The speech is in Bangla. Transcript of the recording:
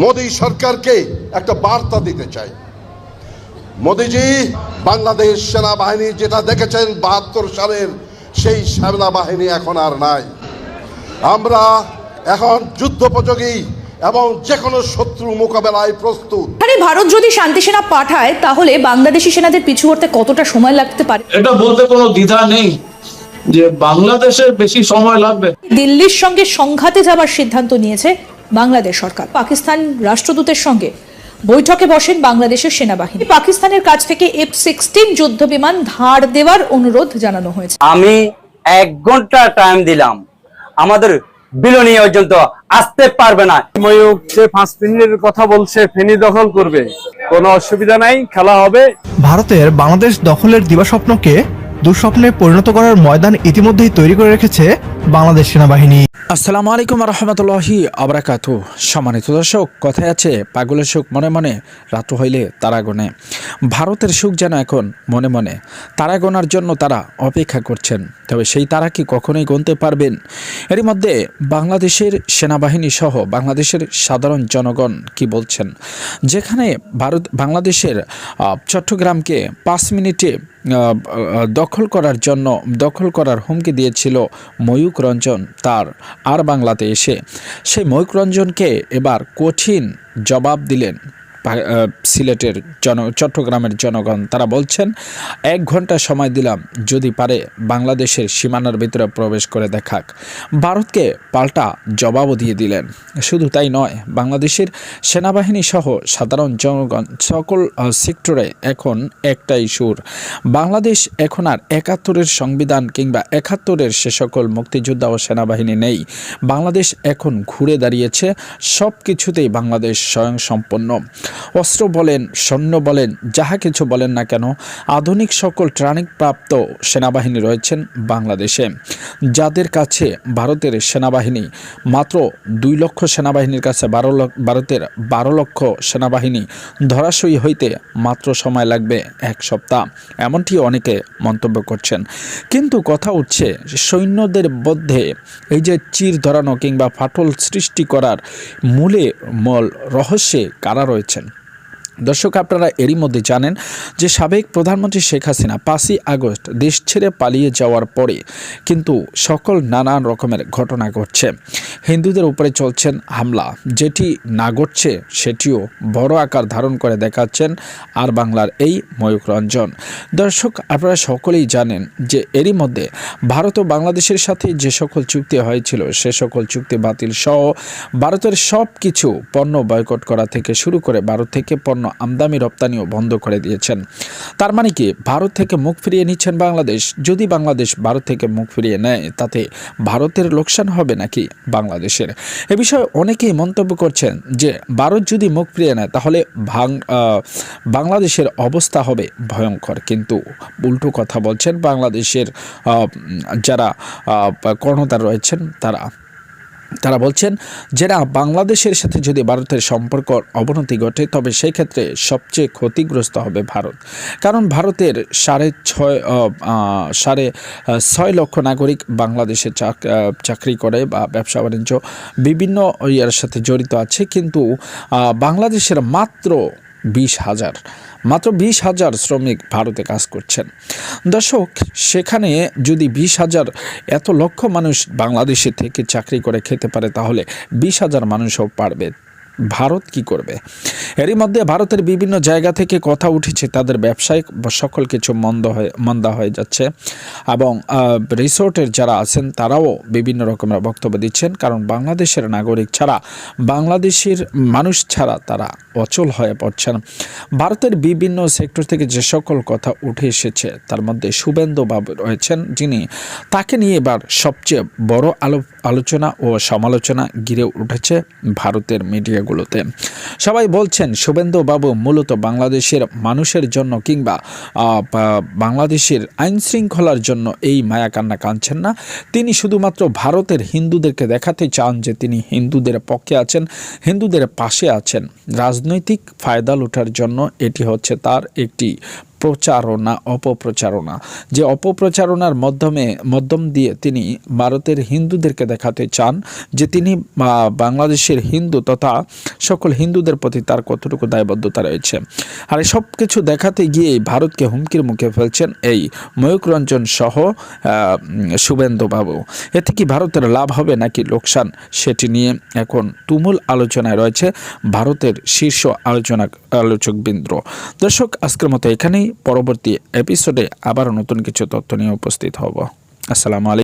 মোদী সরকারকে একটা বার্তা দিতে চাই। মোদিজি বাংলাদেশ সেনাবাহিনী যেটা দেখেছেন বাহাত্তর সালের সেই সেনাবাহিনী এখন আর নাই। আমরা এখন যুদ্ধোপযোগী এবং যে কোনো শত্রু মোকাবেলায় প্রস্তুত। এখানে ভারত যদি শান্তি সেনা পাঠায় তাহলে বাংলাদেশি সেনাদের পিছু হতে কতটা সময় লাগতে পারে? এটা বলতে কোনো দ্বিধা নেই যে বাংলাদেশের বেশি সময় লাগবে। দিল্লির সঙ্গে সংঘাতে যাবার সিদ্ধান্ত নিয়েছে বাংলাদেশ সরকার। পাকিস্তান রাষ্ট্রদূতের সঙ্গে বৈঠকে বসেন বাংলাদেশের সেনাবাহিনী। পাকিস্তানের কাছ থেকে এফ সিক্সটিন যুদ্ধ বিমান ধার দেওয়ার অনুরোধ জানানো হয়েছে। আমি এক ঘণ্টা টাইম দিলাম। আমাদের বিলনি পর্যন্ত আসতে পারবে না। ময়ূক যে পাঁচ মিনিটের কথা বলছে ফেনী দখল করবে। কোনো অসুবিধা নাই খেলা হবে। ভারতের বাংলাদেশ দখলের দিবাস্বপ্নকে দুঃস্বপ্নে পরিণত করার ময়দান ইতিমধ্যেই তৈরি করে রেখেছে বাংলাদেশ সেনাবাহিনী। আসসালামু আলাইকুম রহমতুল্লাহি আবরাকাত সম্মানিত দর্শক, কথায় আছে, পাগলের সুখ মনে মনে রাত হইলে তারা গনে। ভারতের সুখ যেন এখন মনে মনে, তারা গোনার জন্য তারা অপেক্ষা করছেন। তবে সেই তারা কি কখনোই গুনতে পারবেন? এরই মধ্যে বাংলাদেশের সেনাবাহিনী সহ বাংলাদেশের সাধারণ জনগণ কি বলছেন? যেখানে ভারত, বাংলাদেশের চট্টগ্রামকে পাঁচ মিনিটে দখল করার জন্য, দখল করার হুমকি দিয়েছিল ময়ূক রঞ্জন তার আর বাংলাতে এসে। সেই ময়ূকরঞ্জনকে এবার কঠিন জবাব দিলেন সিলেটের জন, চট্টগ্রামের জনগণ, তারা বলছেন, এক ঘণ্টা সময় দিলাম, যদি পারে বাংলাদেশের সীমানার ভিতরে প্রবেশ করে দেখাক। ভারতকে পাল্টা জবাবও দিয়ে দিলেন। শুধু তাই নয়, বাংলাদেশের সেনাবাহিনী সহ সাধারণ জনগণ সকল সেক্টরে এখন একটাই সুর। বাংলাদেশ এখন আর একাত্তরের সংবিধান কিংবা একাত্তরের সে সকল মুক্তিযোদ্ধা ও সেনাবাহিনী নেই। বাংলাদেশ এখন ঘুরে দাঁড়িয়েছে সব কিছুতেই বাংলাদেশ স্বয়ং সম্পন্ন অস্ত্র বলেন, সৈন্য বলেন, যাহা কিছু বলেন না কেন, আধুনিক সকল ট্রানিকপ্রাপ্ত সেনাবাহিনী রয়েছেন বাংলাদেশে। যাদের কাছে ভারতের সেনাবাহিনী, মাত্র দুই লক্ষ সেনাবাহিনীর কাছে বারো ভারতের বারো লক্ষ সেনাবাহিনী ধরাশয়ী হইতে মাত্র সময় লাগবে এক সপ্তাহ। এমনটি অনেকে মন্তব্য করছেন। কিন্তু কথা উঠছে, সৈন্যদের মধ্যে এই যে চির ধরানো কিংবা ফাটল সৃষ্টি করার মূলে মল রহস্যে কারা রয়েছেন? দর্শক, আপনারা এরই মধ্যে জানেন যে সাবেক প্রধানমন্ত্রী শেখ হাসিনা পাঁচই আগস্ট দেশ ছেড়ে পালিয়ে যাওয়ার পরে কিন্তু সকল নানান রকমের ঘটনা ঘটছে। হিন্দুদের উপরে চলছেন হামলা। যেটি না ঘটছে, সেটিও বড় আকার ধারণ করে দেখাচ্ছেন আর বাংলার এই ময়ূক রঞ্জন। দর্শক, আপনারা সকলেই জানেন যে এরই মধ্যে ভারত ও বাংলাদেশের সাথে যে সকল চুক্তি হয়েছিল, সে সকল চুক্তি বাতিল সহ ভারতের সব কিছু পণ্য বয়কট করা থেকে শুরু করে ভারত থেকে পণ্য আমদানি রপ্তানিও বন্ধ করে দিয়েছেন। তার মানে কি, ভারত থেকে মুখ ফিরিয়ে নিচ্ছেন বাংলাদেশ? যদি বাংলাদেশ ভারত থেকে মুখ ফিরিয়ে নেয়, তাতে ভারতের লোকসান হবে নাকি বাংলাদেশের? এ বিষয়ে অনেকেই মন্তব্য করছেন যে, ভারত যদি মুখ ফিরিয়ে নেয়, তাহলে বাংলাদেশের অবস্থা হবে ভয়ঙ্কর। কিন্তু উল্টো কথা বলছেন বাংলাদেশের যারা কর্ণধার রয়েছেন, তারা। তারা বলছেন যে না বাংলাদেশের সাথে যদি ভারতের সম্পর্ক অবনতি ঘটে, তবে সেই ক্ষেত্রে সবচেয়ে ক্ষতিগ্রস্ত হবে ভারত। কারণ ভারতের সাড়ে ছয় সাড়ে ছয় লক্ষ নাগরিক বাংলাদেশে চাকরি করে বা ব্যবসা বাণিজ্য বিভিন্ন ইয়ার সাথে জড়িত আছে। কিন্তু বাংলাদেশের মাত্র বিশ হাজার। মাত্র বিশ হাজার শ্রমিক ভারতে কাজ করছেন। দর্শক, সেখানে যদি বিশ হাজার এত লক্ষ মানুষ বাংলাদেশে থেকে চাকরি করে খেতে পারে, তাহলে বিশ হাজার মানুষও পারবে। ভারত কি করবে? এরই মধ্যে ভারতের বিভিন্ন জায়গা থেকে কথা উঠেছে, তাদের ব্যবসায়িক সকল কিছু মন্দ হয়ে, মন্দা হয়ে যাচ্ছে এবং রিসোর্টের যারা আছেন তারাও বিভিন্ন রকমের বক্তব্য দিচ্ছেন, কারণ বাংলাদেশের নাগরিক ছাড়া, বাংলাদেশের মানুষ ছাড়া তারা অচল হয়ে পড়ছেন। ভারতের বিভিন্ন সেক্টর থেকে যে সকল কথা উঠে এসেছে, তার মধ্যে শুভেন্দু বাবু রয়েছেন, যিনি তাকে নিয়ে এবার সবচেয়ে বড় আলো আলোচনা ও সমালোচনা ঘিরে উঠেছে ভারতের মিডিয়াগুলোতে। সবাই বলছেন, শুভেন্দু বাবু মূলত বাংলাদেশের মানুষের জন্য কিংবা বাংলাদেশের আইন শৃঙ্খলার জন্য এই মায়া কান্না কাঁদছেন না। তিনি শুধুমাত্র ভারতের হিন্দুদেরকে দেখাতে চান যে তিনি হিন্দুদের পক্ষে আছেন, হিন্দুদের পাশে আছেন। রাজনৈতিক ফায়দা লুটার জন্য এটি হচ্ছে তার একটি প্রচারণা অপপ্রচারণা। যে অপপ্রচারণার মাধ্যমে মাধ্যম দিয়ে তিনি ভারতের হিন্দুদেরকে দেখাতে চান যে তিনি বাংলাদেশের হিন্দু তথা সকল হিন্দুদের প্রতি তার কতটুকু দায়বদ্ধতা রয়েছে। আর সব কিছু দেখাতে গিয়েই ভারতকে হুমকির মুখে ফেলছেন এই ময়ূক রঞ্জন সহ আহ, উম, শুভেন্দু বাবু। এতে কি ভারতের লাভ হবে নাকি লোকসান সেটি নিয়ে এখন তুমুল আলোচনায় রয়েছে ভারতের শীর্ষ আলোচনা আলোচকবৃন্দ। দর্শক আজকের মতো এখানেই। পরবর্তী এপিসোডে আবার নতুন কিছু তথ্য নিয়ে উপস্থিত হব। আসসালামু আলাইকুম।